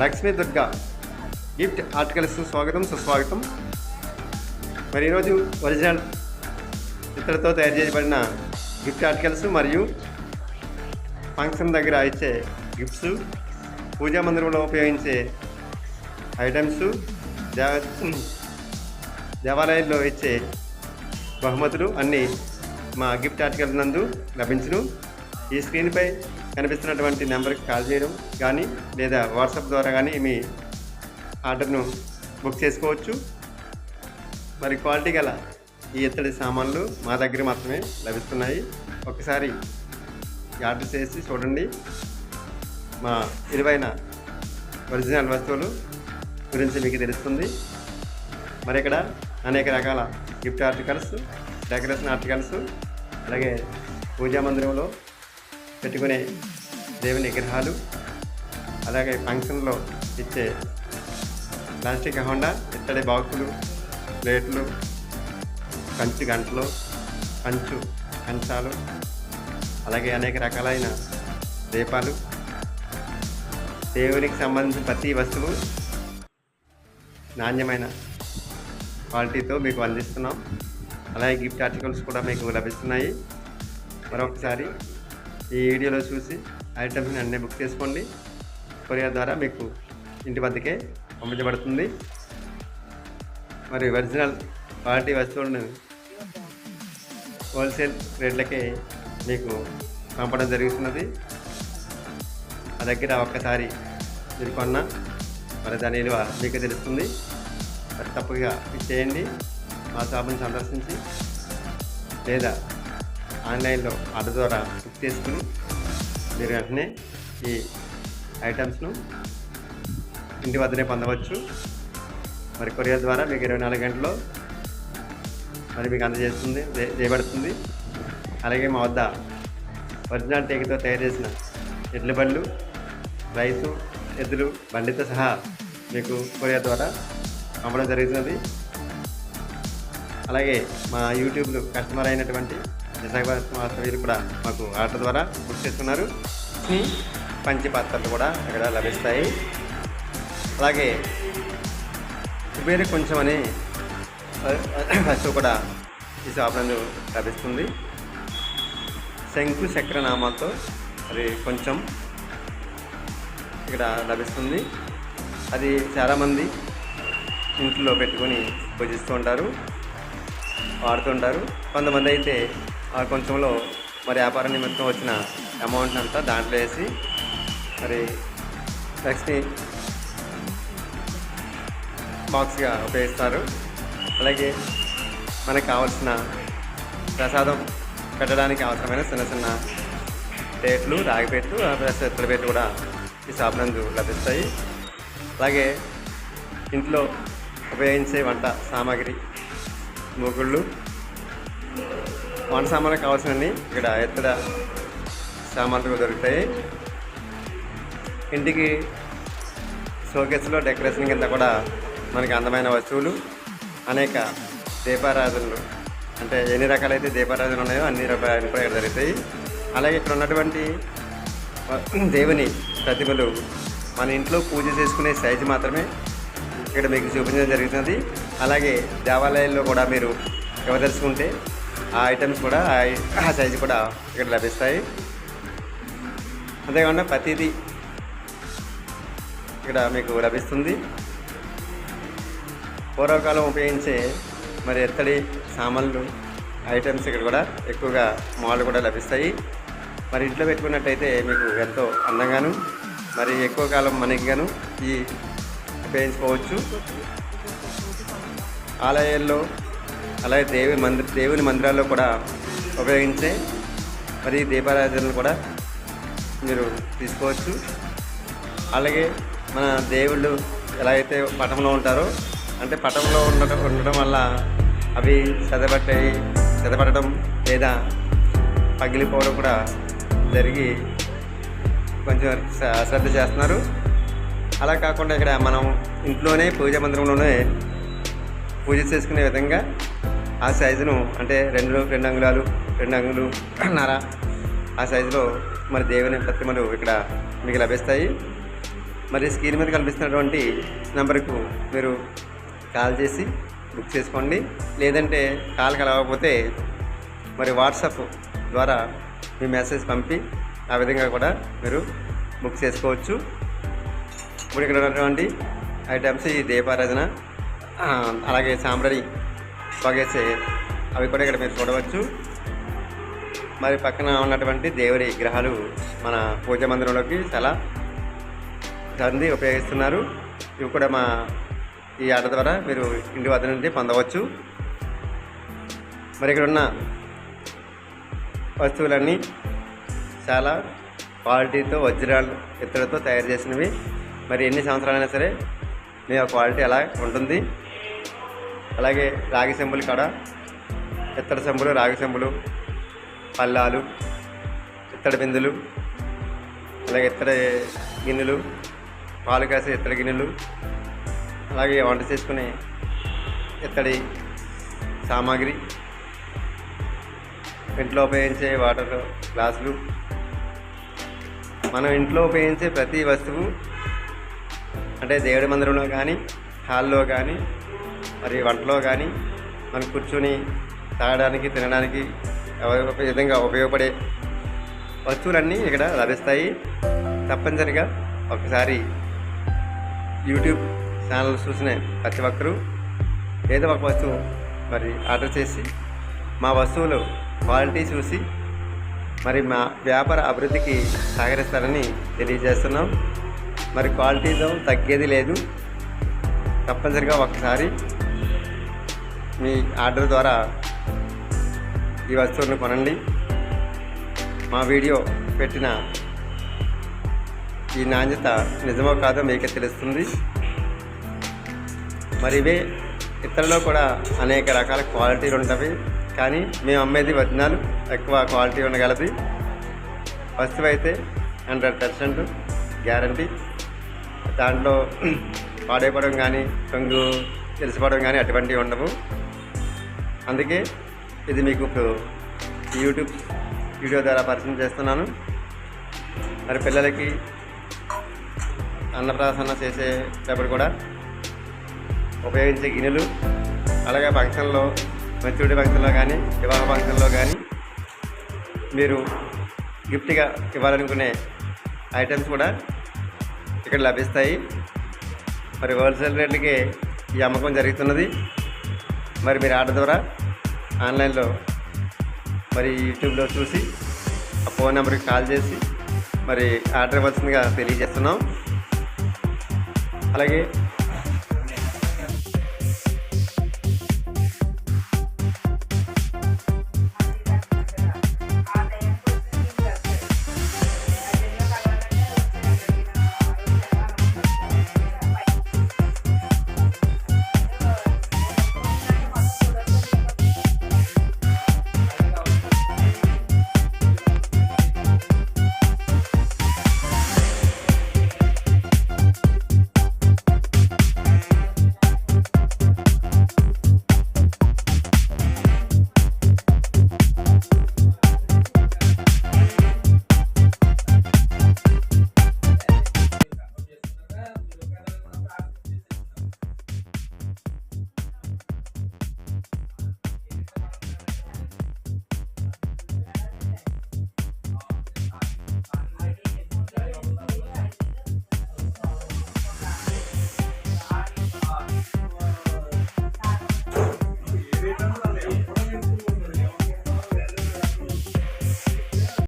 Lakshmi Durga. Gift articles స్వాగతం సుస్వాగతం. మరి ఈరోజు ఒరిజినల్ ఇతరులతో తయారు చేయబడిన గిఫ్ట్ ఆర్టికల్స్ మరియు ఫంక్షన్ దగ్గర ఇచ్చే గిఫ్ట్స్ పూజా మందిరంలో ఉపయోగించే ఐటమ్స్ దేవ దేవాలయాల్లో ఇచ్చే బహుమతులు అన్నీ మా గిఫ్ట్ ఆర్టికల్ నందు లభించును. ఈ స్క్రీన్పై కనిపిస్తున్నటువంటి నెంబర్కి కాల్ చేయడం కానీ లేదా వాట్సాప్ ద్వారా కానీ మీ ఆర్డర్ను బుక్ చేసుకోవచ్చు. మరి క్వాలిటీ గల ఈ ఇత్తడి సామాన్లు మా దగ్గర మాత్రమే లభిస్తున్నాయి. ఒకసారి ఆర్డర్ చేసి చూడండి. మా ఇరువైన ఒరిజినల్ వస్తువులు గురించి మీకు తెలుస్తుంది. మరి ఇక్కడ అనేక రకాల గిఫ్ట్ ఆర్టికల్స్ డెకరేషన్ ఆర్టికల్స్ అలాగే పూజా మందిరంలో పెట్టుకునే దేవుని విగ్రహాలు అలాగే ఫంక్షన్లో ఇచ్చే ప్లాస్టిక్ కాకుండా ఇత్తడి బాక్సులు ప్లేట్లు కంచు గంటలు కంచు కంచాలు అలాగే అనేక రకాలైన దీపాలు. దేవునికి సంబంధించిన ప్రతి వస్తువు నాణ్యమైన క్వాలిటీతో మీకు అందిస్తున్నాం. అలాగే గిఫ్ట్ ఆర్టికల్స్ కూడా మీకు లభిస్తున్నాయి. మరొకసారి ఈ వీడియోలో చూసి ఐటమ్స్ని అన్నీ బుక్ చేసుకోండి. కొరియర్ ద్వారా మీకు ఇంటి వద్దకే పంపించబడుతుంది. మరి ఒరిజినల్ క్వాలిటీ వస్తువులను హోల్సేల్ రేట్లకే మీకు పంపడం జరుగుతున్నది. ఆ దగ్గర ఒక్కసారి మీరు కొన్న మరి దాని విలువ మీకు తెలుస్తుంది. మరి తప్పుగా చేయండి మా షాపుని సందర్శించి లేదా ఆన్లైన్లో ఆర్డర్ ద్వారా బుక్ చేసుకుని మీరు వెంటనే ఈ ఐటమ్స్ను ఇంటి వద్దనే పొందవచ్చు. మరి కొరియర్ ద్వారా మీకు ఇరవై నాలుగు గంటల్లో మరి మీకు అందజేస్తుంది చేయబడుతుంది. అలాగే మా వద్ద ఒరిజినల్ టేకుతో తయారు చేసిన ఎడ్ల బళ్ళు రైసు ఎద్దులు బండితో సహా మీకు కొరియర్ ద్వారా పంపడం జరుగుతున్నది. అలాగే మా యూట్యూబ్లో కస్టమర్ అయినటువంటి విశాఖపట్నం వాస్తవ్యులు కూడా మాకు ఆర్డర్ ద్వారా బుక్ చేస్తున్నారు ఈ పంచి పాత్రలు కూడా ఇక్కడ లభిస్తాయి. అలాగే కుబేర కొంచెం అనే వస్తువు కూడా ఈ షాప్ నందు లభిస్తుంది. శంకు చక్ర నామాలతో అది కొంచెం ఇక్కడ లభిస్తుంది. అది చాలామంది ఇంట్లో పెట్టుకొని పూజిస్తూ ఉంటారు వాడుతుంటారు కొంతమంది అయితే కొంచెంలో మరి వ్యాపార నిమిత్తం వచ్చిన అమౌంట్ అంతా దాంట్లో వేసి మరి లక్ష్మి బాక్స్గా ఉపయోగిస్తారు. అలాగే మనకు కావాల్సిన ప్రసాదం పెట్టడానికి అవసరమైన చిన్న చిన్న ప్లేట్లు రాగిపెట్లు ప్లస్ ఇతర కూడా ఈ షాప్ నందు లభిస్తాయి. అలాగే ఇంట్లో ఉపయోగించే వంట సామాగ్రి మూగుళ్ళు వంట సామాన్లు కావాల్సినవి ఇక్కడ ఎత్తడ సామాన్లు దొరుకుతాయి. ఇంటికి షోకేస్లో డెకరేషన్ కింద కూడా మనకి అందమైన వస్తువులు అనేక దీపారాధనలు అంటే ఎన్ని రకాలైతే దీపారాధనలు ఉన్నాయో అన్ని రకాలు కూడా ఇక్కడ జరుగుతాయి. అలాగే ఇక్కడ ఉన్నటువంటి దేవుని ప్రతిమలు మన ఇంట్లో పూజ చేసుకునే సైజు మాత్రమే ఇక్కడ మీకు చూపించడం జరుగుతుంది. అలాగే దేవాలయాల్లో కూడా మీరు ఇవ్వదలుచుకుంటే ఆ ఐటమ్స్ కూడా ఆ- సైజ్ సైజు కూడా ఇక్కడ లభిస్తాయి. అంతేకాకుండా ప్రతిదీ ఇక్కడ మీకు లభిస్తుంది. పూర్వకాలం ఉపయోగించే మరి ఎత్తడి సామాన్లు ఐటమ్స్ ఇక్కడ కూడా ఎక్కువగా మాల్ కూడా లభిస్తాయి. మరి ఇంట్లో పెట్టుకున్నట్టయితే మీకు ఎంతో అందంగాను మరి ఎక్కువ కాలం మనకి గాను ఈ ఉపయోగించుకోవచ్చు. ఆలయాల్లో అలాగే దేవి మందిర దేవుని మందిరాల్లో కూడా ఉపయోగించే మరి దీపారాధనలు కూడా మీరు తీసుకోవచ్చు. అలాగే మన దేవుళ్ళు ఎలా అయితే పటంలో ఉంటారో అంటే పటంలో ఉండటం ఉండడం వల్ల అవి చదబట్టే చదపడటం లేదా పగిలిపోవడం కూడా జరిగి కొంచెం శ్రద్ధ చేస్తున్నారు. అలా కాకుండా ఇక్కడ మనం ఇంట్లోనే పూజ మందిరంలోనే పూజ చేసుకునే విధంగా ఆ సైజును అంటే రెండు రెండు అంగుళాలు రెండు అంగులు నర ఆ సైజులో మరి దేవుని ప్రతిమలు ఇక్కడ మీకు లభిస్తాయి. మరి స్క్రీన్ మీద కనిపిస్తున్నటువంటి నెంబర్కు మీరు కాల్ చేసి బుక్ చేసుకోండి. లేదంటే కాల్ కలవకపోతే మరి వాట్సాప్ ద్వారా మీ మెసేజ్ పంపి ఆ విధంగా కూడా మీరు బుక్ చేసుకోవచ్చు. ఇప్పుడు ఇక్కడ ఉన్నటువంటి ఐటమ్స్ ఈ దీపారాధన అలాగే సాంబ్రాణి పొగేసే అవి కూడా ఇక్కడ మీరు చూడవచ్చు. మరి పక్కన ఉన్నటువంటి దేవుడి విగ్రహాలు మన పూజ మందిరంలోకి చాలా తంది ఉపయోగిస్తున్నారు. ఇవి కూడా మా ఈ ఆట ద్వారా మీరు ఇంటి వద్ద నుండి పొందవచ్చు. మరి ఇక్కడ ఉన్న వస్తువులన్నీ చాలా క్వాలిటీతో వజ్రాలు ఇత్తడితో తయారు చేసినవి. మరి ఎన్ని సంవత్సరాలైనా సరే మీ క్వాలిటీ అలా ఉంటుంది. అలాగే రాగి సెంబులు కాడ ఇత్తడి సెంబులు రాగి సెంబులు పల్లాలు ఇత్తడి బిందులు అలాగే ఇత్తడి గిన్నెలు పాలు కాసే ఇత్తడి గిన్నెలు అలాగే వంట చేసుకునే ఇత్తడి సామాగ్రి ఇంట్లో ఉపయోగించే వాటర్ గ్లాసులు. మనం ఇంట్లో ఉపయోగించే ప్రతి వస్తువు అంటే దేవుడి మందిరంలో కానీ హాల్లో కానీ మరి వంటలో కానీ మనం కూర్చొని తాగడానికి తినడానికి విధంగా ఉపయోగపడే వస్తువులన్నీ ఇక్కడ లభిస్తాయి. తప్పనిసరిగా ఒకసారి యూట్యూబ్ ఛానల్ చూసిన ప్రతి ఒక్కరూ ఏదో ఒక వస్తువు మరి ఆర్డర్ చేసి మా వస్తువులు క్వాలిటీ చూసి మరి మా వ్యాపార అభివృద్ధికి సహకరిస్తారని తెలియజేస్తున్నాం. మరి క్వాలిటీతో తగ్గేది లేదు. తప్పనిసరిగా ఒకసారి మీ ఆర్డర్ ద్వారా ఈ వస్తువులను కొనండి. మా వీడియో పెట్టిన ఈ నాణ్యత నిజమో కాదో మీకే తెలుస్తుంది. మరి ఇవే ఇతరులో కూడా అనేక రకాల క్వాలిటీలు ఉంటాయి. కానీ మేము అమ్మేది వచ్చినాలు ఎక్కువ క్వాలిటీ ఉండగలది. వస్తువు అయితే హండ్రెడ్ పర్సెంట్ గ్యారంటీ. దాంట్లో పాడైపోవడం కానీ రంగు తెలిసిపోవడం కానీ అటువంటివి ఉండవు. అందుకే ఇది మీకు ఇప్పుడు యూట్యూబ్ వీడియో ద్వారా పరిచయం చేస్తున్నాను. మరి పిల్లలకి అన్నప్రాసన చేసేటప్పుడు కూడా ఉపయోగించే గిన్నెలు అలాగే ఫంక్షన్లో మెచ్యూరిటీ ఫంక్షన్లో కానీ వివాహ ఫంక్షన్లో కానీ మీరు గిఫ్ట్గా ఇవ్వాలనుకునే ఐటమ్స్ కూడా ఇక్కడ లభిస్తాయి. మరి హోల్సేల్ రేట్లకే ఈ అమ్మకం జరుగుతున్నది. మరి మీరు ఆర్డర్ ద్వారా ఆన్లైన్లో మరి యూట్యూబ్లో చూసి ఆ ఫోన్ నెంబర్కి కాల్ చేసి మరి ఆర్డర్ ఇవ్వాల్సిందిగా తెలియజేస్తున్నాం. అలాగే